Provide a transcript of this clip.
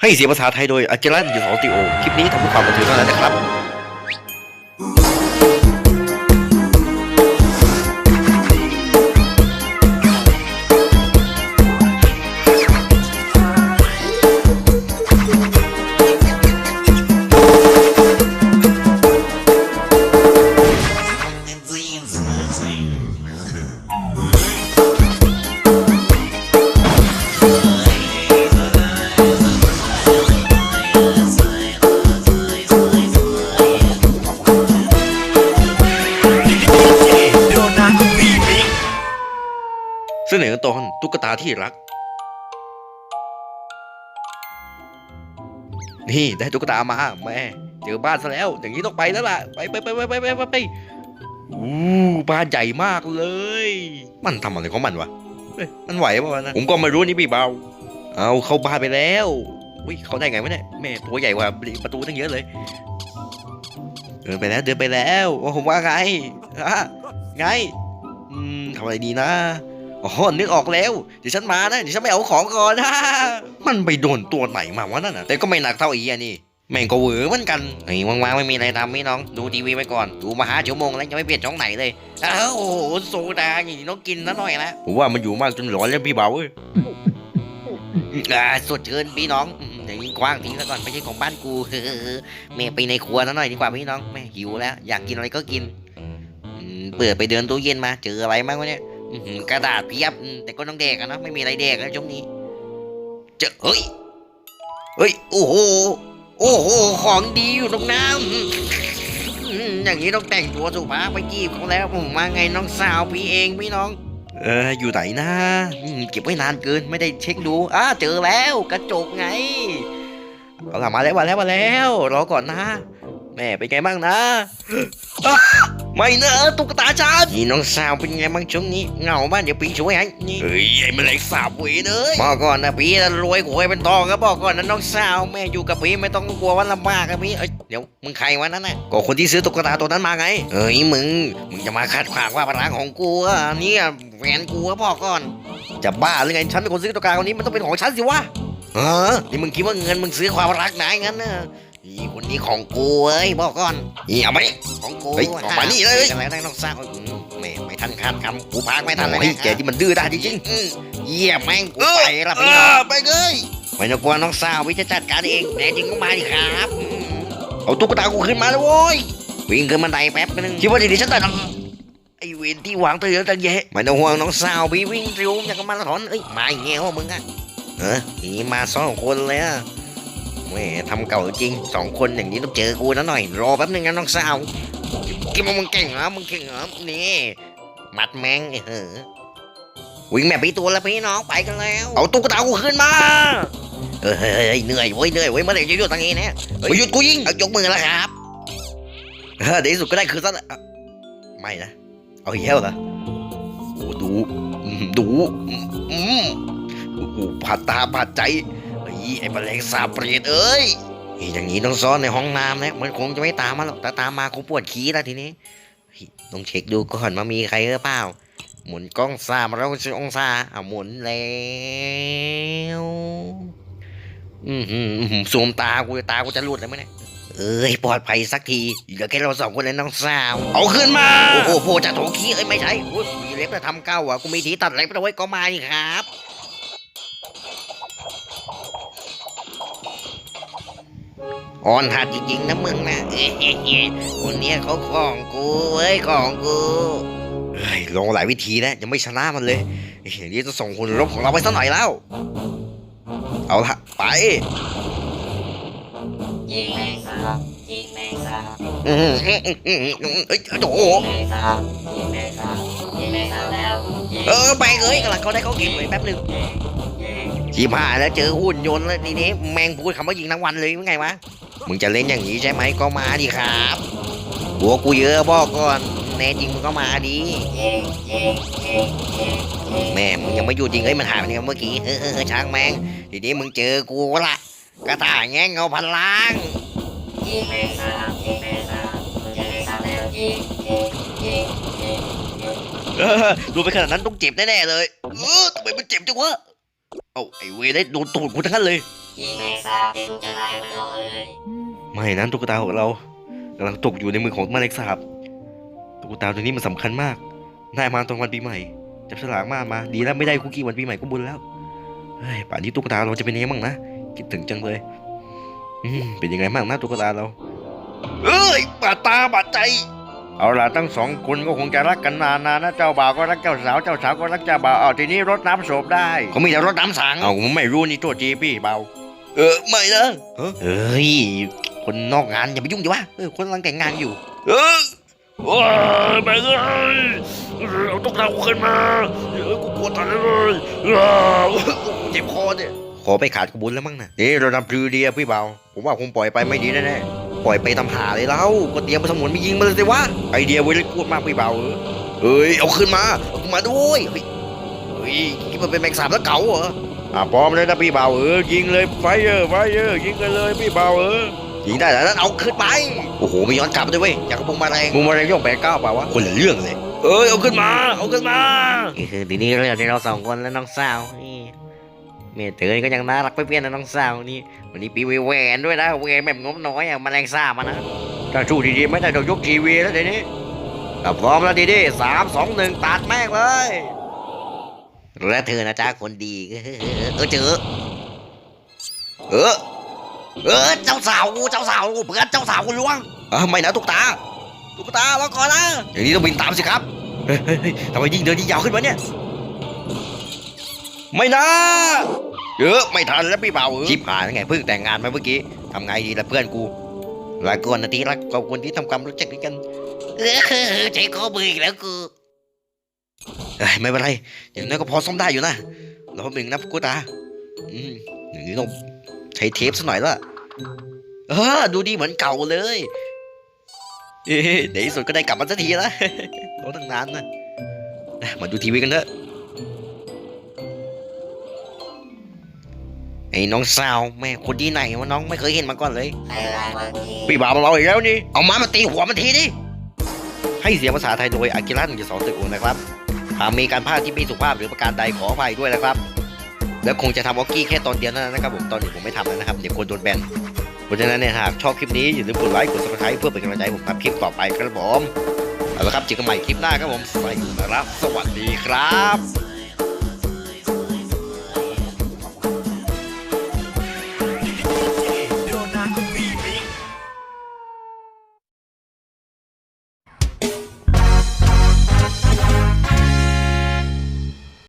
ให้เสียงภาษาไทยโดยอาจารย์ยูสองติโอ คลิปนี้ทำเพื่อความบันเทิงเท่านั้นนะครับ อนตุ๊กตาที่รัก นี่ได้ตุ๊กตามาแม่เจอบ้านซะแล้ว อย่างนี้ต้องไปแล้วล่ะ ไปไปไปไปไปไปไปอู้บ้านใหญ่มากเลย มันทำอะไรของมันวะมันไหวป่ะนะผมก็ไม่รู้นี่พี่เบา เอาเข้าบ้านไปแล้วอุ้ยเขาได้ไงวะเนี่ยแม่ตัวใหญ่กว่าประตูตั้งเยอะเลย เดินไปแล้วเดินไปแล้วโอ้ผมว่าไงอะไง อืมทำอะไรดีนะ อ๋อนึกออกแล้วเดี๋ยวฉันมานะเดี๋ยวฉันไปเอาของก่อนนะมันไปโดนตัวไหนมาวะนั่นน่ะแต่ก็ไม่หนักเท่าอีอันนี่แม่งก็เหวอเหมือนกันเฮ้ยว่างๆไม่มีอะไรทำพี่น้อง ดูทีวีไปก่อน ดูมาหาชั่วโมงแล้วยังไม่เปลี่ยนช่องไหนเลยอ้าวโอ้โหโซดาอย่างนี้ต้องกินนะหน่อยละผมว่ามันอยู่มากจนหลอนแล้วพี่เบาเว้ยอ่าสดชื่นพี่น้องอืมเดี๋ยวนี้กว้างทิ้งซะก่อนไม่ใช่ของบ้านกูแม่ไปในครัวซะหน่อยดีกว่าพี่น้องแม่หิวแล้ว อยากกินอะไรก็กินอืมเปิดไปเดินตู้เย็นมาเจออะไรบ้างวะเนี่ยอื้อหือ กระดาษเพียบแต่ก็ต้องแดกอะนะไม่มีอะไรแดกแล้วช่วงนี้ เจอเฮ้ยเฮ้ยโอ้โหโอ้โหของดีอยู่ตรงน้ำอย่างนี้ต้องแต่งตัวสุภาพไปจีบเขาแล้วผมมาไงน้องสาวพี่เองพี่น้อง เอออยู่ไหนนะเก็บไว้นานเกินไม่ได้เช็คดูอ้าเจอแล้วกระจกไงเอาละมาแล้วมาแล้วมาแล้วรอก่อนนะ แม่เป็นไงบ้างนะอ๊ะไม่นะตุ๊กตาฉันนี่น้องสาวเป็นไงบ้างช่วงนี้เหงาบ้านเดี๋ยวปีช่วยให้นี่เฮ้ยไอ้แมลงสาบเวยเลยบอกก่อนนะปีน่ะรวยหวยเป็นทองก็บอกก่อนนะน้องสาวแม่อยู่กับปีไม่ต้องกลัวว่าลำบากนะพี่เอ้ยเดี๋ยวมึงใครวะนั่นน่ะก็คนที่ซื้อตุ๊กตาตัวนั้นมาไงเอ้ยมึงมึงจะมาขัดขวางว่าพลังของกูอะเนี่ยแฟนกูก็บอกก่อน จะบ้าหรือไงฉันเป็นคนซื้อตุ๊กตาคนนี้มันต้องเป็นของฉันสิวะเออนี่มึงคิดว่าเงินมึงซื้อความรักนะงั้นนะ อีคนนี้ของกูเอ้ยบอกก่อนอีเอามานี่ ของกูเฮ้ยออกมานี่เลยกันแล้วได้ต้องสร้างอืมไม่ไม่ทันขาดคำกูพากไม่ทันเลยแกที่มันดื้อด้านจริงๆเยี่ยมแม่งกูไปละพี่น้อง ไปเลยไม่ต้องกลัวน้องสาววิจะจัดการเองแน่จริงก็มาดิครับอืมเอาตุ๊กตากูขึ้นมาแล้วโว้ยวิ่งขึ้นบันไดแป๊บนึงคิดว่าดีๆฉันแต่ไอเวนที่วางตัวเยอะตั้งแยะไม่ต้องห่วงน้องสาวพี่วิ่งเร็วอย่างกับมาราธอนเอ้ยมาอย่างเงี้ยวะมึงอะเออทีนี้มาสองคนเลยอะ แหมทำเก่าจริงสองคนอย่างนี้ต้องเจอกูนะหน่อย รอแป๊บนึงนะน้องสาวกิมมึงเก่งเหรอมึงเก่งเหรอนี่มัดแมงไอ้เหอวิ่งแบบพี่ตัวแล้วพี่น้องไปกันแล้ว เอาตุ๊กตากูขึ้นมาเออเฮ้ยเหนื่อยเว้ยเหนื่อยเว้ยเมื่อไหร่จะหยุดตรงนี้เนี่ยหยุดกูยิงเอายกมือแล้วครับเออเดี๋ยวที่สุดก็ได้คือซะแล้วอะไม่นะ เอาอีกแล้วเหรอโอ้ดูดูอืมอืมผัดตาผัดใจ ไอ้ไอ้แมลงสาบเปรตเอ้ยเฮ้ยอย่างนี้ต้องซ่อนในห้องน้ำนะมันคงจะไม่ตามมาหรอกแต่ตามมาคงปวดขี้แล้วทีนี้เฮ้ยต้องเช็คดูก่อนว่ามีใครหรือเปล่า หมุนกล้องสามร้อยองศาอะหมุนแล้วอืมอืมอืมซูมตากูตากูจะหลุดแล้วไหมเนี่ยเอ้ยปลอดภัยสักทีเหลือแค่เราสองคนแล้วน้องสาวเอาขึ้นมา โอ้โหโผล่จากโถขี้เอ้ยไม่ใช่โอ้ยมีเล็บจะทำเก้าอะกูมีทีตัดเล็บเอาไว้ก็มานี่ครับ อ่อนหัดจริงๆนะมึงนะเอ้ยคนเนี้ยเขาของกูเอ้ยของกูเฮ้ยลองหลายวิธีแล้วยังไม่ชนะมันเลยเฮ้ยอย่างนี้จะส่งคนรบของเราไปสักหน่อยแล้ว เอาละไปยิงแมงสาบยิงแมงสาบอืมอืมอืมอืมอืมเอ้ยโอ้โหยิงแมงสาบยิงแมงสาบยิงแมงสาบแล้วยิงเออไปเอ้ยกำลังเขาได้เขาเก็บเลยแป๊บหนึงยิงยิงชีพายแล้วเจอหุ่นยนต์แล้วทีนี้แมงพูดคำว่ายิงทั้งวันเลยเป็นไงวะ มึงจะเล่นอย่างนี้ใช่ไหมก็มาดิครับบัวกูเยอะบอกก่อนแน่จริงมึงก็มาดิแม่มึงยังไม่หยุดจริงเอ้ยมันหายไปเนี่ยเมื่อกี้เฮ้อช้างแมงทีนี้มึงเจอกูละกระต่ายแง่งเงาพันล้างดูไปขนาดนั้นต้องเจ็บแน่ๆเลยเออทำไมมันเจ็บจังวะ เอ้าไอ้เวได้โดนตูดกูทั้งนั้นเลย ยิงแมงสาเป็นจะได้มาเลยไม่นะตุ๊กตาของเรากำลังตกอยู่ในมือของแมลงสาบตุ๊กตาตัวนี้มันสำคัญมากได้มาตอนวันปีใหม่จับฉลากมามาดีแล้วไม่ได้คุกกี้วันปีใหม่ก็บุญแล้วเฮ้ยป่านนี้ตุ๊กตาเราจะเป็นยังไงบ้างนะคิดถึงจังเลยอืมเป็นยังไงบ้างนะตุ๊กตาเราเอ้ยบาดตาบาดใจ เอาล่ะทั้งสองคนก็คงจะรักกันนานๆนะเจ้าบ่าวก็รักเจ้าสาวเจ้าสาวก็รักเจ้าบ่าวเอาทีนี้รดน้ำศพได้เขามีแต่รดน้ำสังเอาผมไม่รู้นี่โทษทีพี่เบาเออไม่นะเฮ้ยคนนอกงานอย่าไปยุ่งดิวะเออคนกำลังแต่งงานอยู่ เออโอ้ยไปเลยเอาตุ๊กตากูขึ้นมาเออกูปวดท้องเลยเออเจ็บคอเนี่ยขอไปขาดกระบุญแล้วมั้งนะนี่เราทำพลือดีอะพี่เบาผมว่าคงปล่อยไปไม่ดีแน่ๆ ปล่อยไปทำหาเลยแล้วก็เตรียมไปสมุนไม่ยิงมาเลยสิวะไอเดียเว้ยเลยพูดมากพี่เบาเออเอ้ยเอาขึ้นมาเอาขึ้นมาด้วยเฮ้ยเฮ้ยคิดว่าเป็นแมงสาบแล้วเก๋าเหรออะพร้อมเลยนะพี่เบาเออยิงเลยไฟเออร์ไฟเออร์ยิงกันเลยพี่เบาเออยิงได้แล้วนั้นเอาขึ้นไปโอ้โหไม่ย้อนกลับด้วยเว้ยอยากกระพุงมาแรงมุงมาแรงย่องแปดเก้าเปล่าวะคนละเรื่องเลยเอ้ยเอาขึ้นมาเอาขึ้นมานี่คือทีนี้เรื่องที่เราสองคนและน้องสาวนี่ เมเตยก็ยังน่ารักไปเปลี่ยนนะน้องสาวนี่วันนี้ปีวีแหวนด้วยนะแหวนแบบงบน้อยอะแมลงสาบมานะถ้าสู้ดีๆไม่ได้เดี๋ยวยกทีวีแล้วเดี๋ยวนี้ถ้าพร้อมแล้วดีๆสามสองหนึ่งตัดแม่งเลยและเธอนะจ๊ะคนดีเออเจอเออเออเจ้าสาวกูเจ้าสาวกูเพื่อนเจ้าสาวกูล้วงเออไม่นะตุ๊กตาตุ๊กตารอก่อนนะอย่างนี้ต้องบินตามสิครับเฮ้ยเฮ้ยเฮ้ยทำไมยิ่งเดินยิ่งยาวขึ้นวะเนี่ย ไม่นะเยอะไม่ทันแล้วพี่เบาเออชิบหายแล้วไงเพิ่งแต่งงานมาเมื่อกี้ทำไงดีละเพื่อนกูลาก่อนนะทีรักกับคนที่ทำกรรมรู้จักด้วยกันเออใจคอมืออีกแล้วกูเอ้ยไม่เป็นไรอย่างน้อยก็พอซ่อมได้อยู่นะรอหนึ่งนะกูตาอืมอย่างนี้ต้องใช้เทปสักหน่อยละเออดูดีเหมือนเก่าเลยเอ๊ะในที่สุดก็ได้กลับมาสักทีนะรอตั้งนานนะนะมาดูทีวีกันเถอะ ไอ้น้องสาวแม่คนที่ไหนวะน้องไม่เคยเห็นมาก่อนเลยใครได้บางทีพี่บ่าวเราอีกแล้วนี่เอาไม้มาตีหัวมันทีดิให้เสียงภาษาไทยโดยอากิระหนึ่งจุดสองตึกโอนะครับหากมีการพลาดที่ไม่สุภาพหรือประการใดขออภัยด้วยนะครับ แล้วคงจะทำวอกกี้แค่ตอนเดียวเท่านั้นนะครับผมตอนนี้ผมไม่ทำแล้วนะครับเดี๋ยวคนโดนแบนเพราะฉะนั้นเนี่ยหากชอบคลิปนี้อย่าลืมกดไลค์กด subscribe เพื่อเป็นกำลังใจให้ผมทำคลิปต่อไปครับผมเอาละครับเจอกันใหม่คลิปหน้าครับผมไปอยู่นะครับสวัสดีครับ